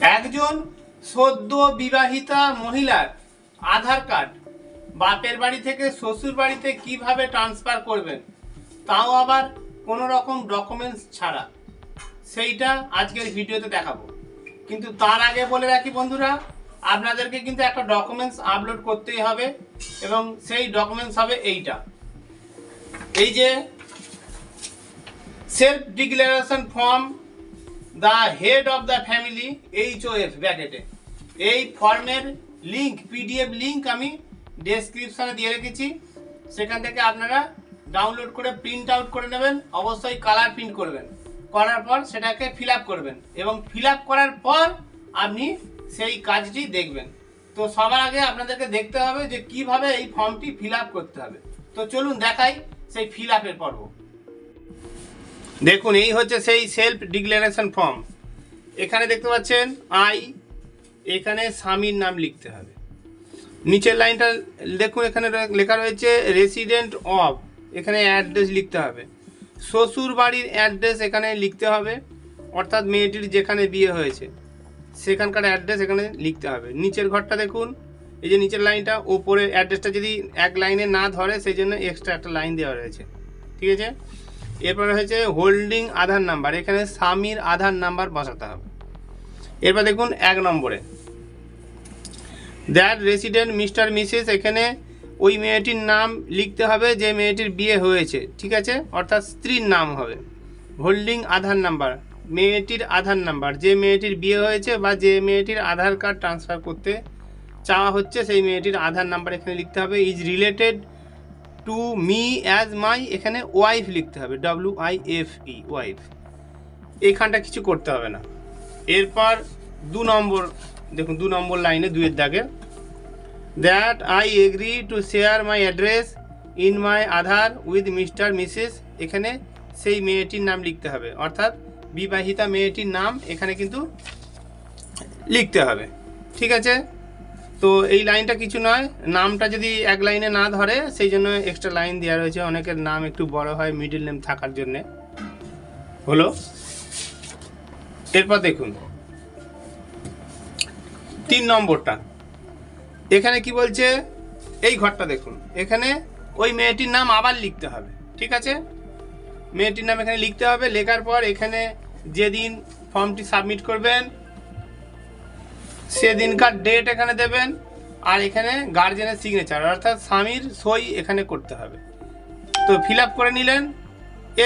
একজন সদ্য বিবাহিতা মহিলার আধার কার্ড, বাপের বাড়ি থেকে শ্বশুর বাড়িতে কীভাবে ট্রান্সফার করবেন, তাও আবার কোনো রকম ডকুমেন্টস ছাড়া। সেইটা আজকের ভিডিওতে দেখাবো। কিন্তু তার আগে বলে রাখি বন্ধুরা, আপনাদেরকে কিন্তু একটা ডকুমেন্টস আপলোড করতেই হবে এবং সেই ডকুমেন্টস হবে এইটা। এই যে self declaration form the head of the family H O F ব্যাকেটে এই ফর্মের লিঙ্ক পিডিএফ লিঙ্ক আমি ডেসক্রিপশনে দিয়ে রেখেছি। সেখান থেকে আপনারা ডাউনলোড করে প্রিন্ট আউট করে নেবেন। অবশ্যই কালার প্রিন্ট করবেন। করার পর সেটাকে ফিল করবেন। এবং ফিল করার পর আপনি সেই কাজটি দেখবেন। তো সবার আগে আপনাদেরকে দেখতে হবে যে কীভাবে এই ফর্মটি ফিল করতে হবে। তো চলুন দেখাই সেই ফিল আপের পর্ব। দেখুন, এই হচ্ছে সেই সেলফ ডিক্লারেশন ফর্ম এখানে দেখতে পাচ্ছেন আই এখানে স্বামীর নাম লিখতে হবে। নিচের লাইনটা দেখুন, এখানে লেখা রয়েছে রেসিডেন্ট অফ এখানে অ্যাড্রেস লিখতে হবে। শ্বশুর বাড়ির অ্যাড্রেস এখানে লিখতে হবে, অর্থাৎ মেয়েটির যেখানে বিয়ে হয়েছে, সেখানকার অ্যাড্রেস এখানে লিখতে হবে। নিচের ঘরটা দেখুন, এই যে নিচের লাইনটা ওপরে অ্যাড্রেসটা যদি এক লাইনে না ধরে, সেই জন্য এক্সট্রা একটা লাইন দেওয়া রয়েছে। ঠিক আছে? এরপরে হয়েছে হোল্ডিং আধার নাম্বার এখানে স্বামীর আধার নাম্বার বসাতে হবে। এরপর দেখুন এক নম্বরে। দ্যাট রেসিডেন্ট মিস্টার মিসেস এখানে ওই মেয়েটির নাম লিখতে হবে, যে মেয়েটির বিয়ে হয়েছে, ঠিক আছে? অর্থাৎ স্ত্রীর নাম হবে। হোল্ডিং আধার নাম্বার মেয়েটির আধার নাম্বার যে মেয়েটির বিয়ে হয়েছে বা যে মেয়েটির আধার কার্ড ট্রান্সফার করতে চাওয়া হচ্ছে, সেই মেয়েটির আধার নাম্বার এখানে লিখতে হবে। Is related to me as my এখানে ওয়াইফ লিখতে হবে W I F E wife এইখানটা কিছু করতে হবে না। এরপর দু নম্বর, দেখুন দু নম্বর লাইনে দুয়ের দাগে। That I agree to share my address in my Aadhaar with Mr Mrs এখানে সেই মেয়েটির নাম লিখতে হবে। অর্থাৎ বিবাহিতা মেয়েটির নাম এখানে কিন্তু লিখতে হবে। ঠিক আছে? তো এই লাইনটা কিছু নয়, নামটা যদি এক লাইনে না ধরে, সেই জন্য এক্সট্রা লাইন দেওয়া রয়েছে। অনেকের নাম একটু বড় হয় মিডিল নেম থাকার জন্যে। হলো? এরপর দেখুন। তিন নম্বরটা। এখানে কি বলছে? এই ঘরটা দেখুন। এখানে ওই মেয়েটির নাম আবার লিখতে হবে, ঠিক আছে? মেয়েটির নাম এখানে লিখতে হবে। লেখার পর এখানে যেদিন ফর্মটি সাবমিট করবেন সেদিনকার ডেট এখানে দেবেন, আর এখানে গার্জেনের সিগনেচার অর্থাৎ স্বামীর সই এখানে করতে হবে। তো ফিল করে নিলেন,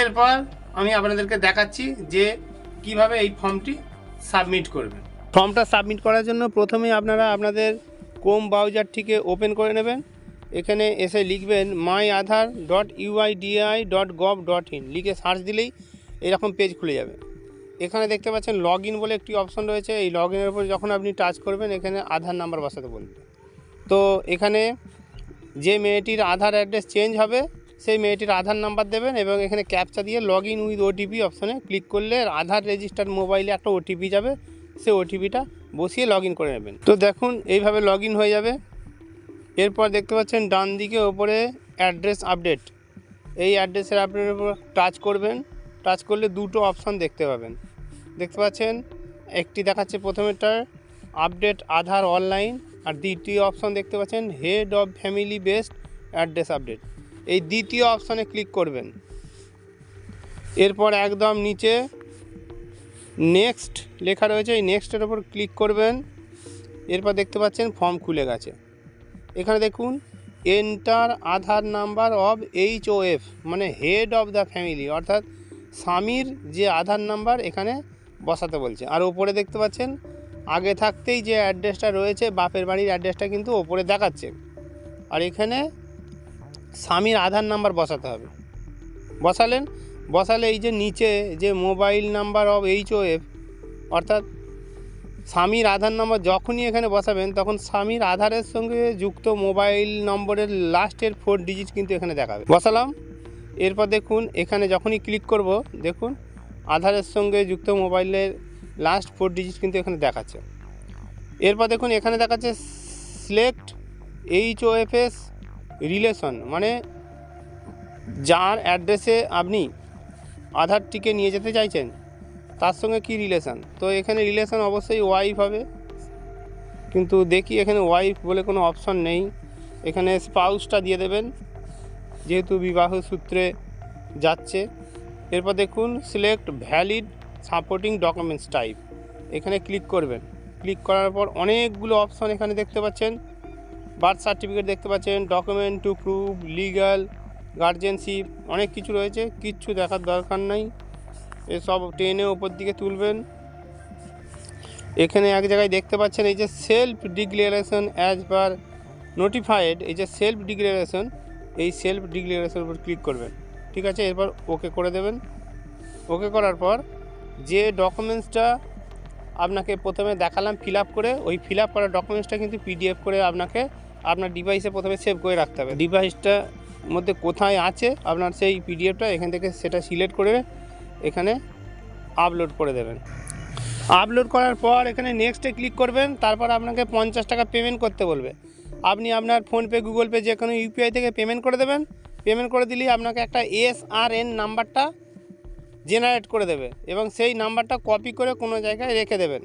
এরপর আমি আপনাদেরকে দেখাচ্ছি যে কীভাবে এই ফর্মটি সাবমিট করবেন। ফর্মটা সাবমিট করার জন্য প্রথমে আপনারা আপনাদের কোম ব্রাউজারটিকে ওপেন করে নেবেন। এখানে এসে লিখবেন my Aadhaar dot UIDAI dot gov dot in লিখে সার্চ দিলেই এরকম পেজ খুলে যাবে। এখানে দেখতে পাচ্ছেন লগ ইন বলে একটি অপশন রয়েছে। এই লগ ইনের উপর যখন আপনি টাচ করবেন, এখানে আধার নাম্বার বসাতে বলবে। তো এখানে যে মেয়েটির আধার অ্যাড্রেস চেঞ্জ হবে, সেই মেয়েটির আধার নাম্বার দেবেন এবং এখানে ক্যাপচা দিয়ে লগ ইন উইথ ওটিপি অপশনে ক্লিক করলে আধার রেজিস্টার মোবাইলে একটা ওটিপি যাবে। সেই ওটিপিটা বসিয়ে লগ ইন করে নেবেন। তো দেখুন, এইভাবে লগ ইন হয়ে যাবে। এরপর দেখতে পাচ্ছেন ডান দিকে ওপরে অ্যাড্রেস আপডেট এই অ্যাড্রেসের আপডেটের উপর টাচ করবেন। টাচ করলে দুটো অপশন দেখতে পাবেন। দেখতে পাচ্ছেন? একটি দেখাচ্ছে প্রথমেরটা আপডেট আধার অনলাইন। আর দ্বিতীয় অপশন দেখতে পাচ্ছেন, head of family based address update. এই দ্বিতীয় অপশনে ক্লিক করবেন। এরপর একদম নিচে নেক্সট লেখা রয়েছে, এই নেক্সটের ওপর ক্লিক করবেন। এরপর দেখতে পাচ্ছেন, ফর্ম খুলে গেছে। এখানে দেখুন, enter Aadhaar number of H O F মানে হেড অফ দ্য ফ্যামিলি, অর্থাৎ স্বামীর যে আধার নাম্বার, এখানে বসাতে বলছে। আর ওপরে দেখতে পাচ্ছেন, আগে থাকতেই যে অ্যাড্রেসটা রয়েছে, বাপের বাড়ির অ্যাড্রেসটা কিন্তু ওপরে দেখাচ্ছে। আর এখানে স্বামীর আধার নাম্বার বসাতে হবে। বসালেন, বসালে এই যে নিচে যে mobile number of H O F অর্থাৎ স্বামীর আধার নম্বর যখনই এখানে বসাবেন, তখন স্বামীর আধারের সঙ্গে যুক্ত মোবাইল নম্বরের লাস্টের ফোর ডিজিট কিন্তু এখানে দেখাবে। বসালাম, এরপর দেখুন, এখানে যখনই ক্লিক করব, দেখুন আধারের সঙ্গে যুক্ত মোবাইলের লাস্ট ফোর ডিজিট কিন্তু এখানে দেখাচ্ছে। এরপর দেখুন, এখানে দেখাচ্ছে select H O F S relation মানে যার অ্যাড্রেসে আপনি আধারটিকে নিয়ে যেতে চাইছেন, তার সঙ্গে কি রিলেশান তো এখানে রিলেশান অবশ্যই ওয়াইফ হবে, কিন্তু দেখি এখানে ওয়াইফ বলে কোনো অপশন নেই। এখানে স্পাউসটা দিয়ে দেবেন, যেহেতু বিবাহ সূত্রে যাচ্ছে। এরপর দেখুন select valid supporting documents type এখানে ক্লিক করবেন। ক্লিক করার পর অনেকগুলো অপশন এখানে দেখতে পাচ্ছেন। বার্থ সার্টিফিকেট দেখতে পাচ্ছেন document to prove legal guardianship অনেক কিছু রয়েছে। কিচ্ছু দেখার দরকার নাই। এসব টেনে ওপর দিকে তুলবেন। এখানে এক জায়গায় দেখতে পাচ্ছেন, এই যে self declaration as per notified এই যে সেলফ ডিক্লারেশন এই সেলফ ডিক্লারেশনের উপর ক্লিক করবেন। ঠিক আছে? এরপর ওকে করে দেবেন। ওকে করার পর যে ডকুমেন্টসটা আপনাকে প্রথমে দেখালাম ফিল করে, ওই ফিল আপ করা ডকুমেন্টসটা কিন্তু পিডিএফ করে আপনাকে আপনার ডিভাইসে প্রথমে সেভ করে রাখতে হবে। ডিভাইসটা মধ্যে কোথায় আছে আপনার সেই পিডিএফটা এখান থেকে সেটা সিলেক্ট করে এখানে আপলোড করে দেবেন। আপলোড করার পর এখানে নেক্সটে ক্লিক করবেন, তারপর আপনাকে পঞ্চাশ টাকা পেমেন্ট করতে বলবে। আপনি আপনার ফোনপে গুগল পে যে কোনো ইউপিআই থেকে পেমেন্ট করে দেবেন। পেমেন্ট করে দিলেই আপনাকে একটা এস আর এন নাম্বারটা জেনারেট করে দেবে এবং সেই নাম্বারটা কপি করে কোনো জায়গায় রেখে দেবেন।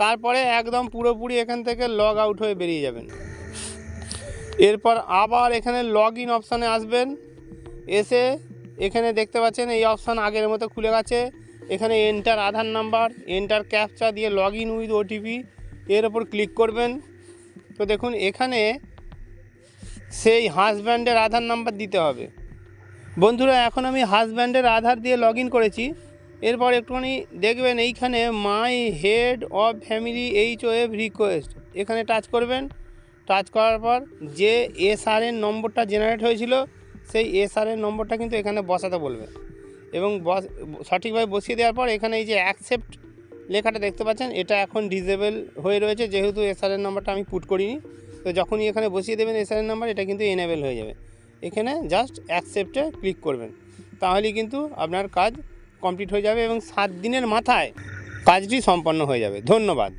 তারপরে একদম পুরোপুরি এখান থেকে লগ আউট হয়ে বেরিয়ে যাবেন। এরপর আবার এখানে লগ ইন অপশানে আসবেন। এসে এখানে দেখতে পাচ্ছেন এই অপশান আগের মতো খুলে গেছে। এখানে enter Aadhaar number enter captcha দিয়ে লগ ইন উইথ ওটিপি এর ওপর ক্লিক করবেন। তো দেখুন, এখানে সেই হাজব্যান্ডের আধার নাম্বার দিতে হবে। বন্ধুরা, এখন আমি হাজব্যান্ডের আধার দিয়ে লগ করেছি। এরপর একটুখানি দেখবেন এইখানে my head of family H O F request এখানে টাচ করবেন। টাচ করার পর যে এসআরএন নম্বরটা জেনারেট হয়েছিল, সেই এসআরএন নম্বরটা কিন্তু এখানে বসাতে বলবে। এবং বস, সঠিকভাবে বসিয়ে দেওয়ার পর এখানে এই যে অ্যাকসেপ্ট লেখাটা দেখতে পাচ্ছেন, এটা এখন ডিজেবল হয়ে রয়েছে। যেহেতু এসআরএন নাম্বারটা আমি পুট করিনি। তো যখনই এখানে বসিয়ে দেবেন এসআরএন নাম্বার এটা কিন্তু এনেবেল হয়ে যাবে। এখানে জাস্ট অ্যাকসেপ্টে ক্লিক করবেন। তাহলেই কিন্তু আপনার কাজ কমপ্লিট হয়ে যাবে এবং সাত দিনের মাথায় কাজটি সম্পন্ন হয়ে যাবে। ধন্যবাদ।